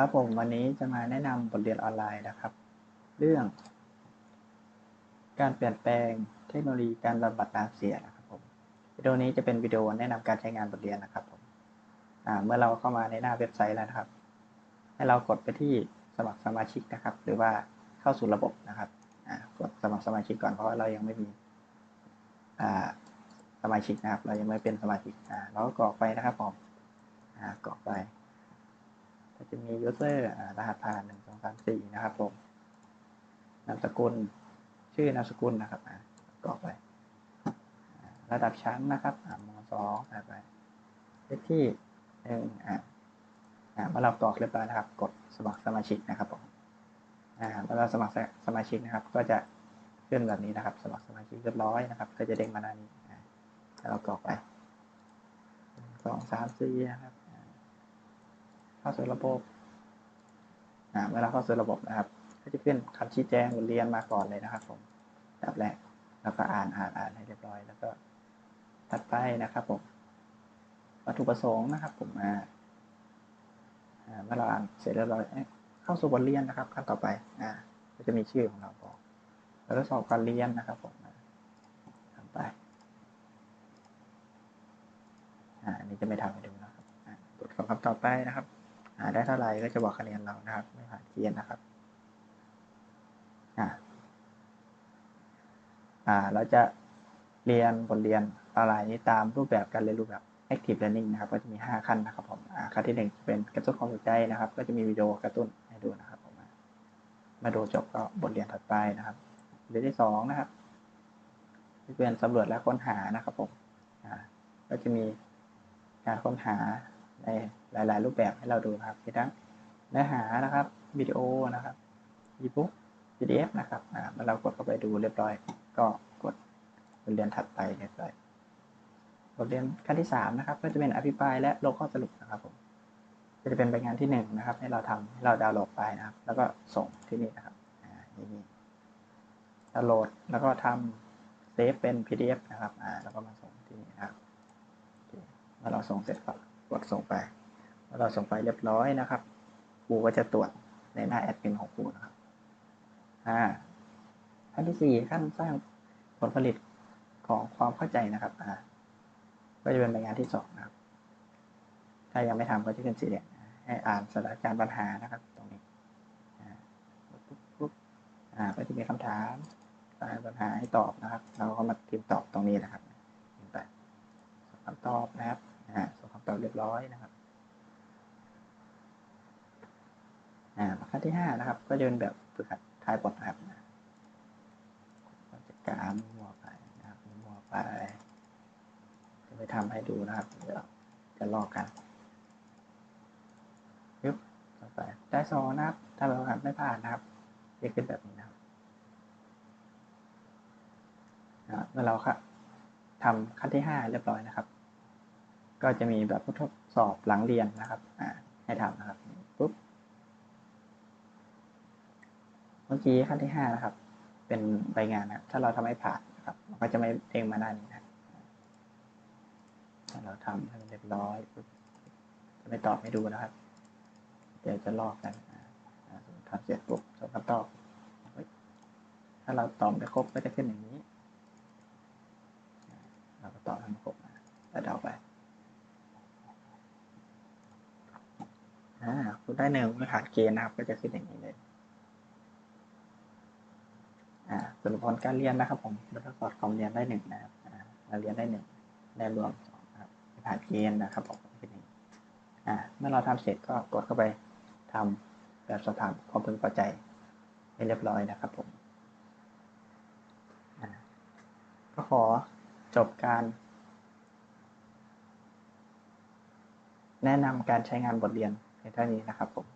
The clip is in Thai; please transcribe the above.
ครับผมวันนี้จะมาแนะนำบทเรียนออนไลน์นะครับ เรื่อง การเปลี่ยนแปลงเทคโนโลยีการบำบัดน้ำเสียนะครับผมวิดีโอนี้จะเป็นวิดีโอแนะนำการใช้งานบทเรียนนะครับผมเมื่อเราเข้ามาในหน้าเว็บไซต์แล้วนะครับ ให้เรากดไปที่สมัครสมาชิกนะครับ หรือว่าเข้าสู่ระบบนะครับกดสมัครสมาชิกก่อนเพราะว่าเรายังไม่มีสมาชิกนะครับ เรายังไม่เป็นสมาชิกเราก็กรอกไปนะครับผมกรอกไป ก็จะมี user รหัสผ่านหนึ่งสองสามสี่นะครับผมนามสกุลชื่อนามสกุลนะครับกรอกไป ระดับชั้นนะครับมสองไปเลขที่หนึ่งอ่าเมื่อเรากรอกเรียบร้อยนะครับ กดสมัครสมาชิกนะครับผมเมื่อเราสมัครสมาชิกนะครับ ก็จะขึ้นแบบนี้นะครับ สมัครสมาชิกเรียบร้อยนะครับ ก็จะเด้งมาหน้านี้แล้วเรากรอกไปสองสามสี่นะครับ เข้าสู่ระบบเมื่อเราเข้าสู่ระบบนะครับ ก็จะขึ้นคำชี้แจงบทเรียนมาก่อนเลยนะครับผมแบบแรกแล้วก็อ่านอ่านอ่านให้เรียบร้อย แล้วก็ถัดไปนะครับผมวัตถุประสงค์นะครับ ผมมาเมื่อเราอ่านเสร็จเรียบร้อยเข้าสู่บทเรียนนะครับขั้นต่อไปอ่าก็จะมีชื่อของเราบอกแล้วก็สอบการเรียนนะครับผมทำไปอ่าอันนี้จะไม่ทำให้ดูนะครับกดคำต่อไปนะครับ หาได้เท่าไหร่ก็จะบอกคะแนนเรานะครับไม่ผ่านเกณฑ์นะครับอ่าอ่าเราจะเรียนบทเรียนออนไลน์นี้ตามรูปแบบการเรียนรู้แบบ active learning นะครับ ก็จะมี 5 ขั้นนะครับผมอ่าขั้นที่ 1 เป็นกระตุ้นความสนใจนะครับ ก็จะมีวิดีโอกระตุ้นให้ดูนะครับผมมาดูจบก็บทเรียนถัดไปนะครับเรียนที่ 2 นะครับเป็นสำรวจและค้นหานะครับผมอ่าก็จะมีการค้นหาใน หลาย ๆ รูปแบบให้เราดูครับมีทั้งเนื้อหานะครับวิดีโอนะครับอีบุ๊ก PDF นะครับอ่าเมื่อเรากดเข้าไปดูเรียบร้อย ก็กดบทเรียนถัดไปเรียบร้อยบทเรียนขั้นที่ 3 นะครับ ก็จะเป็นอภิปรายและลงข้อสรุปนะครับผมจะเป็นใบงานที่ 1 นะครับ ให้เราทำให้เราดาวน์โหลดไปนะครับ แล้วก็ส่งที่นี่นะครับอ่านี่ดาวน์โหลดแล้วก็ทำเซฟเป็น PDF นะครับอ่าแล้วก็มาส่งที่นี่นะครับเมื่อเราส่งเสร็จก็กดส่งไป เราส่งไปเรียบร้อยนะครับครูก็จะตรวจในหน้าแอดมินของครูนะครับอ่าขั้นที่สี่ขั้นสร้างผลผลิตของความเข้าใจนะครับอ่าก็จะเป็นรายงานที่สองนะครับ ถ้ายังไม่ทำก็จะขึ้นสีแดงให้อ่านสถานการณ์ปัญหานะครับ ตรงนี้อ่าปุ๊บอ่าก็จะมีคำถามสถานปัญหาให้ตอบนะครับ เราก็มาพิมพ์ตอบตรงนี้นะครับพิมพ์ไปคำตอบนะครับอ่าส่งคำตอบเรียบร้อยนะครับ อ่าขั้นที่ห้านะครับ ก็จะเป็นแบบฝึกหัดทายบทนะครับจัดการมั่วไปนะครับมั่วไปจะไปทำให้ดูนะครับเดี๋ยวจะลอกกันยึบต่อไปได้ซอนะครับ ถ้าเราหัดไม่ผ่านนะครับจะขึ้นแบบนี้นะครับเมื่อเราครับทำขั้นที่ห้าเรียบร้อยนะครับ ก็จะมีแบบทดสอบหลังเรียนนะครับให้ทำนะครับปุ๊บ เมื่อกี้ขั้นที่ห้านะครับ เป็นใบงานนะถ้าเราทำให้ผ่านนะครับมันก็จะไม่เด้งมาหน้านี้นะถ้าเราทำให้มันเรียบร้อยจะไม่ตอบให้ดูนะครับ เดี๋ยวจะลอกกันทำเสร็จปุ๊บส่งคำตอบ ถ้าเราตอบไปครบก็จะขึ้นอย่างนี้ เราก็ตอบให้มันครบนะแล้วเดาไปอ่าคุณได้หนึ่งไม่ผ่านเกณฑ์นะครับ ก็จะขึ้นอย่างนี้เลย สรุปผลการเรียนนะครับผมบัตรสอดคอมเรียนได้หนึ่งนะครับเราเรียนได้หนึ่งได้รวมสองครับผ่านเกณฑ์นะครับผมเป็นอ่างเมื่อเราทำเสร็จก็กดเข้าไปทำแบบสอบถามความพึงพอใจให้เรียบร้อยนะครับผมก็ขอจบการ แนะนำการใช้งานบทเรียนในเท่านี้นะครับผม